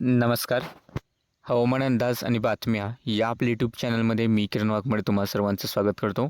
नमस्कार. हवामान अंदाज आणि बातम्या या आपल्या यूट्यूब चॅनलमध्ये मी किरण वाघमडे तुम्हा सर्वांचं स्वागत करतो.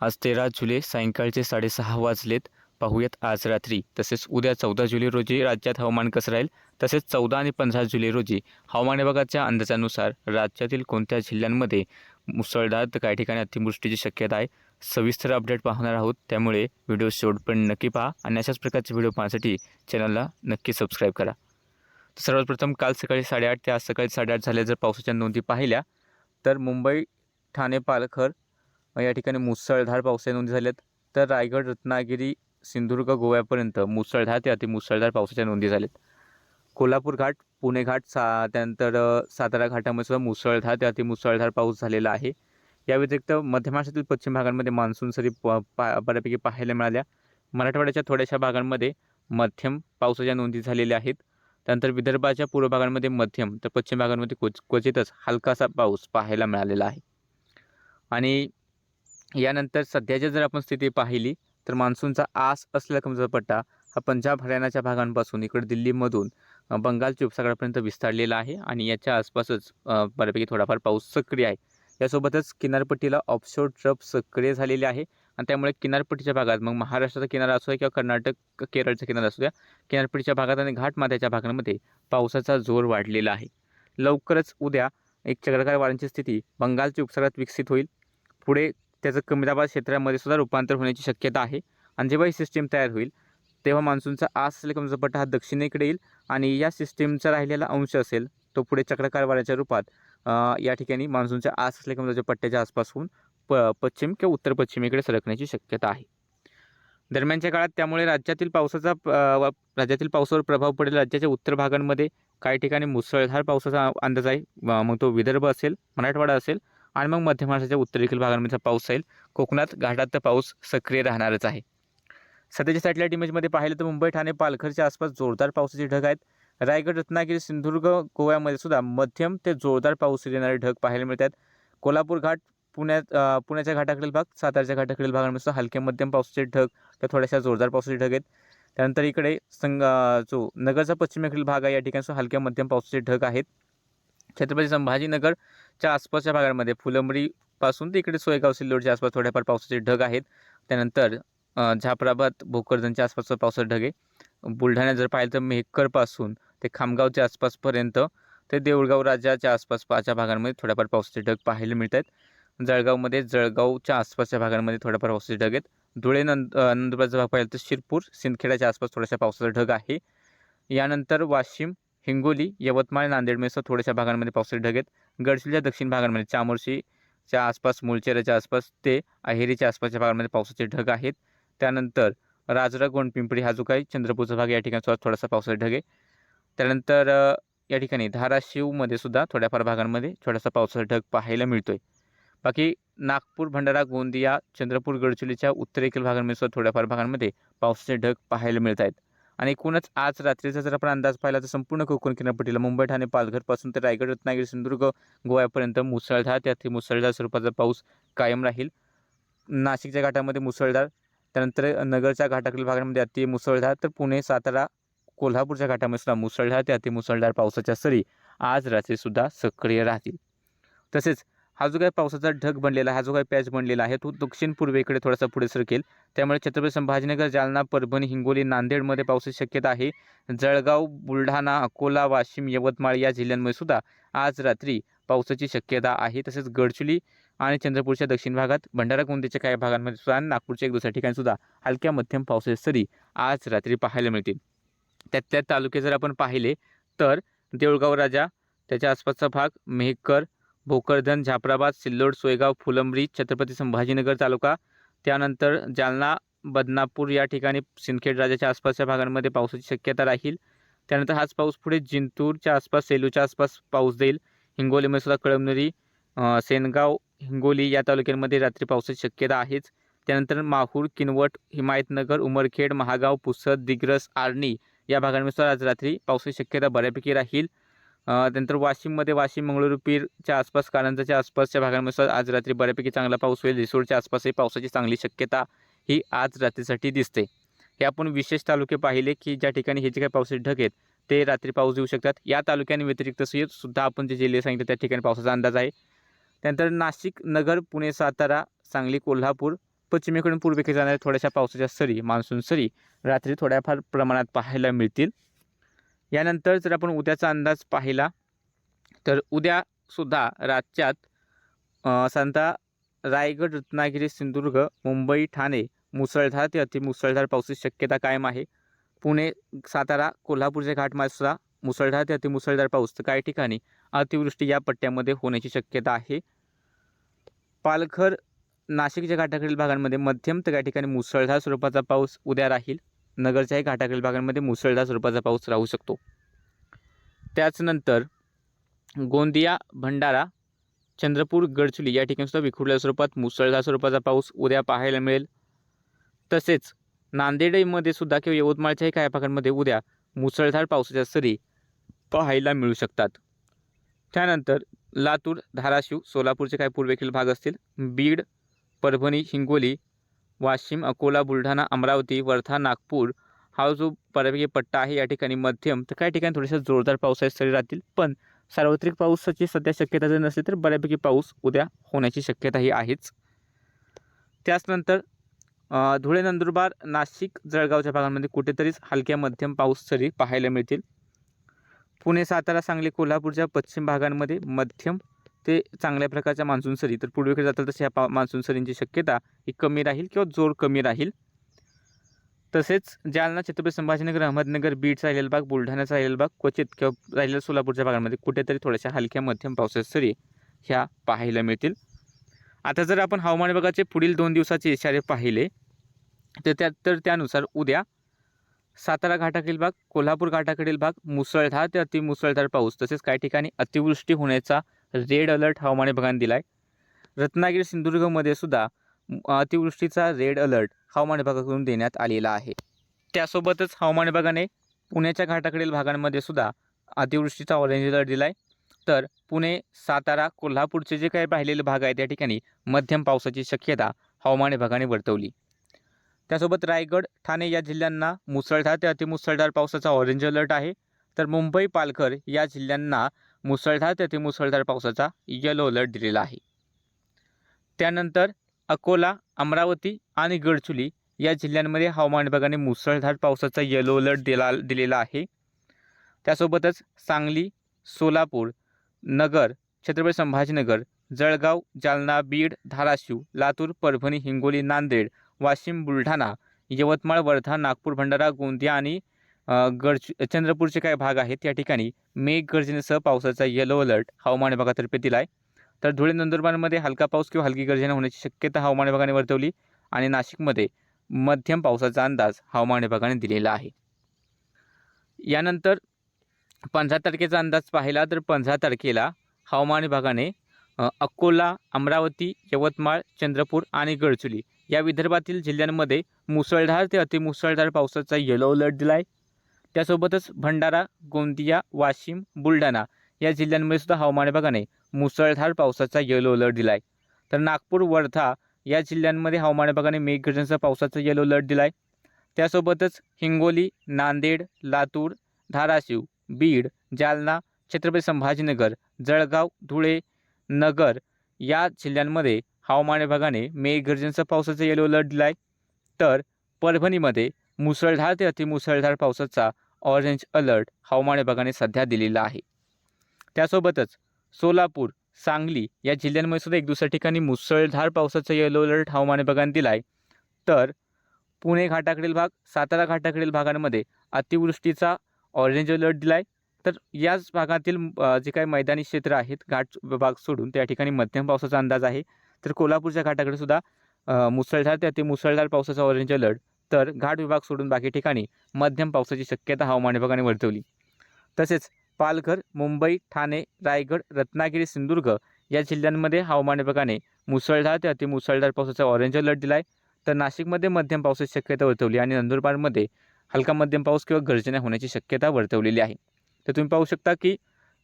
आज तेरा जुलै सायंकाळचे साडेसहा वाजलेत. पाहूयात आज रात्री. तसेच उद्या चौदा जुलै रोजी राज्यात हवामान कसं राहील? तसेच चौदा आणि पंधरा जुलै रोजी हवामान विभागाच्या अंदाजानुसार राज्यातील कोणत्या जिल्ह्यांमध्ये मुसळधार तर काही ठिकाणी अतिवृष्टीची शक्यता आहे? सविस्तर अपडेट पाहणार आहोत. त्यामुळे व्हिडिओ शेवटपर्यंत नक्की पहा आणि अशाच प्रकारचे व्हिडिओ पाहण्यासाठी चॅनलला नक्की सबस्क्राईब करा. सर्वप्रथम काल सकाळी साडेआठ ते आज सकाळी साडेआठ झाल्या जर पावसाच्या नोंदी पाहिल्या तर मुंबई ठाणे पालघर या ठिकाणी मुसळधार पावसाच्या नोंदी झाल्यात. तर रायगड रत्नागिरी सिंधुदुर्ग गोव्यापर्यंत मुसळधार ते अतिमुसळधार पावसाच्या नोंदी झाल्यात. कोल्हापूर घाट पुणे घाट सा त्यानंतर सातारा घाटामध्ये सुद्धा मुसळधार ते अतिमुसळधार पाऊस झालेला आहे. या व्यतिरिक्त मध्य महाराष्ट्रातील पश्चिम भागांमध्ये मान्सून सरी प पा बऱ्यापैकी पाहायला मिळाल्या. मराठवाड्याच्या थोड्याशा भागांमध्ये मध्यम पावसाच्या नोंदी झालेल्या आहेत. त्यानंतर विदर्भाच्या पूर्व भागांमध्ये मध्यम तर पश्चिम भागांमध्ये क्वच क्वचितच हलकासा पाऊस पाहायला मिळालेला आहे. आणि यानंतर सध्याची जर आपण स्थिती पाहिली तर मान्सूनचा आस असलेला कमजोर पट्टा हा पंजाब हरियाणाच्या भागांपासून इकडे दिल्लीमधून बंगालच्या उपसागरापर्यंत विस्तारलेला आहे आणि याच्या आसपासच बऱ्यापैकी थोडाफार पाऊस सक्रिय आहे. यासोबतच किनारपट्टीला ऑफशोर ट्रप सक्रिय झालेले आहे. आणि त्यामुळे किनारपट्टीच्या भागात मग महाराष्ट्राचा किनारा असू द्या किंवा कर्नाटक केरळचा किनारा असू द्या किनारपट्टीच्या भागात आणि घाटमाथ्याच्या भागांमध्ये पावसाचा जोर वाढलेला आहे. लवकरच उद्या एक चक्रकार वाऱ्यांची स्थिती बंगालच्या उपसागरात विकसित होईल. पुढे त्याचं कमीदाबाद क्षेत्रामध्ये सुद्धा रूपांतर होण्याची शक्यता आहे. आणि जेव्हा ही सिस्टीम तयार होईल तेव्हा मान्सूनचा आस असलेला कमजोर पट्टा हा दक्षिणेकडे येईल आणि या सिस्टीमचा राहिलेला अंश असेल तो पुढे चक्रकार वाऱ्याच्या रूपात या ठिकाणी मान्सूनच्या आस असलेल्या कमजोरच्या पट्ट्याच्या आसपास होऊन प पश्चिम किंवा उत्तर पश्चिमेकडे सरकण्याची शक्यता आहे. दरम्यानच्या काळात त्यामुळे राज्यातील पावसाचा प- राज्यातील पावसावर प्रभाव पडेल. राज्याच्या उत्तर भागांमध्ये काही ठिकाणी मुसळधार पावसाचा अंदाज आहे. मग तो विदर्भ असेल मराठवाडा असेल आणि मग मध्य महाराष्ट्राच्या उत्तरेकडील भागांमध्ये पाऊस राहील कोकणात घाटात तर पाऊस सक्रिय राहणारच आहे. सध्याच्या सॅटेलाईट इमेजमध्ये पाहिलं तर मुंबई ठाणे पालघरच्या आसपास जोरदार पावसाचे ढग आहेत. रायगड रत्नागिरी सिंधुदुर्ग गोव्यामध्ये सुद्धा मध्यम ते जोरदार पाऊस येणारे ढग पाहायला मिळतात. कोल्हापूर घाट पुण्यात पुण्याच्या घाटाकडील भाग सातारच्या घाटाकडील भागांमध्ये सुद्धा हलके मध्यम पावसाचे ढग त्या थोड्याशा जोरदार पावसाचे ढग आहेत. त्यानंतर इकडे संग जो नगरचा पश्चिमेकडील भाग आहे या ठिकाणी हलक्या मध्यम पावसाचे ढग आहेत. छत्रपती संभाजीनगरच्या आसपासच्या भागांमध्ये फुलंबरीपासून ते इकडे सोयगाव सिल्लोडच्या आसपास थोड्याफार पावसाचे ढग आहेत. त्यानंतर झापराबाद भोकरदनच्या आसपासचा पावसाचा ढग आहे. बुलढाण्यात जर पाहिलं तर मेहकरपासून ते खामगावच्या आसपासपर्यंत ते देऊळगाव राजाच्या आसपास पाच्या भागांमध्ये थोड्याफार पावसाचे ढग पाहायला मिळत आहेत जळगावमध्ये जळगावच्या आसपासच्या भागांमध्ये थोड्याफार पावसाचे ढग आहेत. धुळे नंद नंदुरबारचा भाग पाहिलं तर शिरपूर सिंदखेडाच्या आसपास थोड्याशा पावसाचा ढग आहे. यानंतर वाशिम हिंगोली यवतमाळ नांदेडमेसह थोड्याशा भागांमध्ये पावसाचे ढग आहेत. गडचिरोलीच्या दक्षिण भागांमध्ये चामोर्शीच्या आसपास मुलचेराच्या आसपास ते अहेरीच्या आसपासच्या भागांमध्ये पावसाचे ढग आहेत. त्यानंतर राजरा गोंडपिंपरी हा जो काही चंद्रपूरचा भाग या ठिकाणी थोडासा पावसाचा ढग आहे त्यानंतर या ठिकाणी धाराशिवमध्ये सुद्धा थोड्याफार भागांमध्ये थोडासा पावसाचा ढग पाहायला मिळतोय. बाकी नागपूर भंडारा गोंदिया चंद्रपूर गडचिरोलीच्या उत्तरेकडील भागांमध्ये सुद्धा थोड्याफार भागांमध्ये पावसाचे ढग पाहायला मिळत आहेत आणि एकूणच आज रात्रीचा जर आपण अंदाज पाहिला तर संपूर्ण कोकण किनारपट्टीला मुंबई ठाणे पालघरपासून तर रायगड रत्नागिरी सिंधुदुर्ग गोव्यापर्यंत मुसळधार ते मुसळधार स्वरूपाचा पाऊस कायम राहील. नाशिकच्या घाटामध्ये मुसळधार त्यानंतर नगरच्या घाटाकडील भागांमध्ये अति मुसळधार तर पुणे सातारा कोल्हापूरच्या घाटामध्ये सुद्धा मुसळधार ते अति मुसळधार पावसाच्या सरी आज रात्रीसुद्धा सक्रिय राहतील. तसेच हा जो काही पावसाचा ढग बनलेला आहे हा जो काही पॅच बनलेला आहे तो दक्षिण पूर्वेकडे थोडासा पुढे सरकेल. त्यामुळे छत्रपती संभाजीनगर जालना परभणी हिंगोली नांदेडमध्ये पावसाची शक्यता आहे. जळगाव बुलढाणा अकोला वाशिम यवतमाळ या जिल्ह्यांमध्ये सुद्धा आज रात्री पावसाची शक्यता आहे. तसेच गडचुली आणि चंद्रपूरच्या दक्षिण भागात भंडारा गोंदीच्या काही भागांमध्ये सुद्धा आणि नागपूरच्या एक दुसऱ्या ठिकाणी सुद्धा हलक्या मध्यम पावसाच्या सरी आज रात्री पाहायला मिळतील. त्यातल्या तालुके जर आपण पाहिले तर देऊळगाव राजा त्याच्या आसपासचा भाग मेहकर भोकरधन झापराबाद सिल्लोड सोयगाव फुलंब्री छत्रपती संभाजीनगर तालुका. त्यानंतर जालना बदनापूर या ठिकाणी सिंदखेड राजाच्या आसपासच्या भागांमध्ये पावसाची शक्यता राहील. त्यानंतर हाच पाऊस पुढे जिंतूरच्या आसपास सेलूच्या आसपास पाऊस देईल. हिंगोलीमध्ये सुद्धा कळमनुरी सेनगाव हिंगोली या तालुक्यांमध्ये रात्री पावसाची शक्यता आहेच. त्यानंतर माहूर किनवट हिमायतनगर उमरखेड महागाव पुसद दिग्रस आर्णी या भागांमध्ये सुद्धा आज रात्री पावसाची शक्यता बऱ्यापैकी राहील. त्यानंतर वाशिममध्ये वाशिम मंगळूर पीरच्या आसपास कारंजाच्या आसपासच्या भागांमध्ये आज रात्री बऱ्यापैकी चांगला पाऊस होईल. रिसोडच्या आसपासही पावसाची चांगली शक्यता ही आज रात्रीसाठी दिसते. हे आपण विशेष तालुके पाहिले की ज्या ठिकाणी हे जे काही पावसाचे ढग आहेत ते रात्री पाऊस येऊ शकतात. या तालुक्यांव्यतिरिक्त व्यतिरिक्त सुद्धा आपण जे जिल्हे सांगितले त्या ठिकाणी पावसाचा अंदाज आहे. त्यानंतर नाशिक नगर पुणे सातारा सांगली कोल्हापूर पश्चिमेकडून पूर्वेकडे जाणाऱ्या थोड्याशा पावसाच्या सरी मान्सून सरी रात्री थोड्याफार प्रमाणात पाहायला मिळतील. यानंतर जर आपण उद्याचा अंदाज पाहिला तर उद्यासुद्धा राज्यात सांता साधारणतः रायगड रत्नागिरी सिंधुदुर्ग मुंबई ठाणे मुसळधार ते अतिमुसळधार पावसाची शक्यता कायम आहे. पुणे सातारा कोल्हापूरच्या घाटमासुद्धा मुसळधार ते अतिमुसळधार पाऊस तर काही ठिकाणी अतिवृष्टी या पट्ट्यामध्ये होण्याची शक्यता आहे. पालघर नाशिकच्या घाटाकडील भागांमध्ये मध्यम तर काही ठिकाणी मुसळधार स्वरूपाचा पाऊस उद्या राहील. नगरच्याही घाटाकडील भागांमध्ये मुसळधार स्वरूपाचा पाऊस राहू शकतो. त्याचनंतर गोंदिया भंडारा चंद्रपूर गडचुली या ठिकाणी सुद्धा स्वरूपात मुसळधार स्वरूपाचा पाऊस उद्या पाहायला मिळेल. तसेच नांदेडमध्ये सुद्धा किंवा यवतमाळच्याही काही भागांमध्ये उद्या मुसळधार पावसाच्या सरी पाहायला मिळू शकतात. त्यानंतर लातूर धाराशिव सोलापूरचे काही पूर्वेकडील भाग असतील. बीड परभणी हिंगोली वाशिम अकोला बुलढाणा अमरावती वर्धा नागपूर हा जो बऱ्यापैकी पट्टा आहे या ठिकाणी मध्यम तर काही ठिकाणी थोडेसे जोरदार पावसाचे सरी राहतील. पण सार्वत्रिक पावसाची सध्या शक्यता जर नसली तर बऱ्यापैकी पाऊस उद्या होण्याची शक्यता ही आहेच. त्याचनंतर धुळे नंदुरबार नाशिक जळगावच्या भागांमध्ये कुठेतरीच हलक्या मध्यम पाऊस सरी पाहायला मिळतील. पुणे सातारा सांगली कोल्हापूरच्या पश्चिम भागांमध्ये मध्यम ते चांगल्या प्रकारच्या मान्सून सरी. तर पूर्वेकडे जातात तशा पा मान्सून सरींची शक्यता ही कमी राहील किंवा जोर कमी राहील. तसेच जालना छत्रपती संभाजीनगर अहमदनगर बीडचा राहिलेला भाग बुलढाण्याचा राहिलेला भाग क्वचित किंवा राहिलेल्या सोलापूरच्या भागांमध्ये कुठेतरी थोड्याशा हलक्या मध्यम पावसाच्या सरी ह्या पाहायला मिळतील. आता जर आपण हवामान विभागाचे पुढील दोन दिवसाचे इशारे पाहिले तर त्या तर त्यानुसार उद्या सातारा घाटाकडील भाग कोल्हापूर घाटाकडील भाग मुसळधार ते अतिमुसळधार पाऊस. तसेच काही ठिकाणी अतिवृष्टी होण्याचा रेड अलर्ट हवामान विभागाने दिला आहे रत्नागिरी सिंधुदुर्गमध्ये सुद्धा अतिवृष्टीचा रेड अलर्ट हवामान विभागाकडून देण्यात आलेला आहे. त्यासोबतच हवामान विभागाने पुण्याच्या घाटाकडील भागांमध्ये सुद्धा अतिवृष्टीचा ऑरेंज अलर्ट दिला आहे तर पुणे सातारा कोल्हापूरचे जे काही राहिलेले भाग आहे त्या ठिकाणी मध्यम पावसाची शक्यता हवामान विभागाने वर्तवली. त्यासोबत रायगड ठाणे या जिल्ह्यांना मुसळधार ते अतिमुसळधार पावसाचा ऑरेंज अलर्ट आहे. तर मुंबई पालघर या जिल्ह्यांना मुसळधार तेथे मुसळधार पावसाचा येलो अलर्ट दिलेला आहे. त्यानंतर अकोला अमरावती आणि गडचुली या जिल्ह्यांमध्ये हवामान विभागाने मुसळधार पावसाचा येलो अलर्ट दिला दिलेला आहे. त्यासोबतच सांगली सोलापूर नगर छत्रपती संभाजीनगर जळगाव जालना बीड धाराशिव लातूर परभणी हिंगोली नांदेड वाशिम बुलढाणा यवतमाळ वर्धा नागपूर भंडारा गोंदिया आणि गड गडच चंद्रपूरचे काही भाग आहेत. या ठिकाणी मेघगर्जनेसह पावसाचा येलो अलर्ट हवामान विभागातर्फे दिला आहे तर धुळे नंदुरबारमध्ये हलका पाऊस किंवा हलकी गर्जना होण्याची शक्यता हवामान विभागाने वर्तवली आणि नाशिकमध्ये मध्यम पावसाचा अंदाज हवामान विभागाने दिलेला आहे. यानंतर पंधरा तारखेचा अंदाज पाहिला तर पंधरा तारखेला हवामान विभागाने अकोला अमरावती यवतमाळ चंद्रपूर आणि गडचुली या विदर्भातील जिल्ह्यांमध्ये मुसळधार ते अतिमुसळधार पावसाचा येलो अलर्ट दिला आहे त्यासोबतच भंडारा गोंदिया वाशिम बुलढाणा या जिल्ह्यांमध्ये सुद्धा हवामान विभागाने मुसळधार पावसाचा येलो अलर्ट दिला आहे तर नागपूर वर्धा या जिल्ह्यांमध्ये हवामान विभागाने मेघगर्जनेसह पावसाचा येलो अलर्ट दिला आहे त्यासोबतच हिंगोली नांदेड लातूर धाराशिव बीड जालना छत्रपती संभाजीनगर जळगाव धुळे नगर या जिल्ह्यांमध्ये हवामान विभागाने मेघगर्जनेसह पावसाचा येलो अलर्ट दिला आहे तर परभणीमध्ये मुसळधार ते अतिमुसळधार पावसाचा ऑरेंज अलर्ट हवामान विभागाने सध्या दिलेला आहे. त्यासोबतच सोलापूर सांगली या जिल्ह्यांमध्ये सुद्धा एक दुसऱ्या ठिकाणी मुसळधार पावसाचा येलो अलर्ट हवामान विभागाने दिला आहे तर पुणे घाटाकडील भाग सातारा घाटाकडील भागांमध्ये अतिवृष्टीचा ऑरेंज अलर्ट दिला आहे तर याच भागातील जे काही मैदानी क्षेत्र आहेत घाट भाग सोडून त्या ठिकाणी मध्यम पावसाचा अंदाज आहे. तर कोल्हापूरच्या घाटाकडे सुद्धा मुसळधार ते अतिमुसळधार पावसाचा ऑरेंज अलर्ट तर घाट विभाग सोडून बाकी ठिकाणी मध्यम पावसाची शक्यता हवामान विभागाने वर्तवली. तसेच पालघर मुंबई ठाणे रायगड रत्नागिरी सिंधुदुर्ग या जिल्ह्यांमध्ये हवामान विभागाने मुसळधार ते अतिमुसळधार पावसाचा ऑरेंज अलर्ट दिला आहे तर नाशिकमध्ये मध्यम पावसाची शक्यता वर्तवली आणि नंदुरबारमध्ये हलका मध्यम पाऊस किंवा गर्जना होण्याची शक्यता वर्तवलेली आहे. तर तुम्ही पाहू शकता की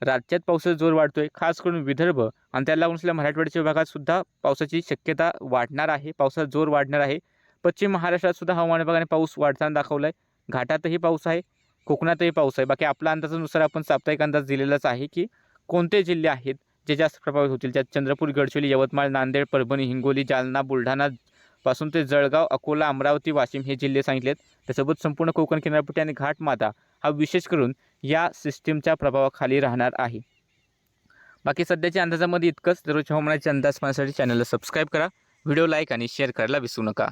राज्यात पावसाचा जोर वाढतोय खास करून विदर्भ आणि त्याला लागून असलेल्या मराठवाड्याच्या विभागात सुद्धा पावसाची शक्यता वाढणार आहे पावसाचा जोर वाढणार आहे. पश्चिम महाराष्ट्रात सुद्धा हवामान विभागाने पाऊस वाढताना दाखवला आहे घाटातही पाऊस आहे कोकणातही पाऊस आहे. बाकी आपल्या अंदाजानुसार आपण साप्ताहिक अंदाज दिलेलाच आहे की कोणते जिल्हे आहेत जे जास्त प्रभावित होतील? ज्यात चंद्रपूर गडचिरोली यवतमाळ नांदेड परभणी हिंगोली जालना बुलढाणा पासून ते जळगाव अकोला अमरावती वाशिम हे जिल्हे सांगितलेत. त्यासोबत संपूर्ण कोकण किनारपट्टी आणि घाटमाता हा विशेष करून या सिस्टीमच्या प्रभावाखाली राहणार आहे. बाकी सध्याच्या अंदाजामध्ये इतकंच. दररोज हवामानाचे अंदाज पाहण्यासाठी चॅनलला सबस्क्राईब करा. व्हिडिओ लाईक आणि शेअर करायला विसरू नका.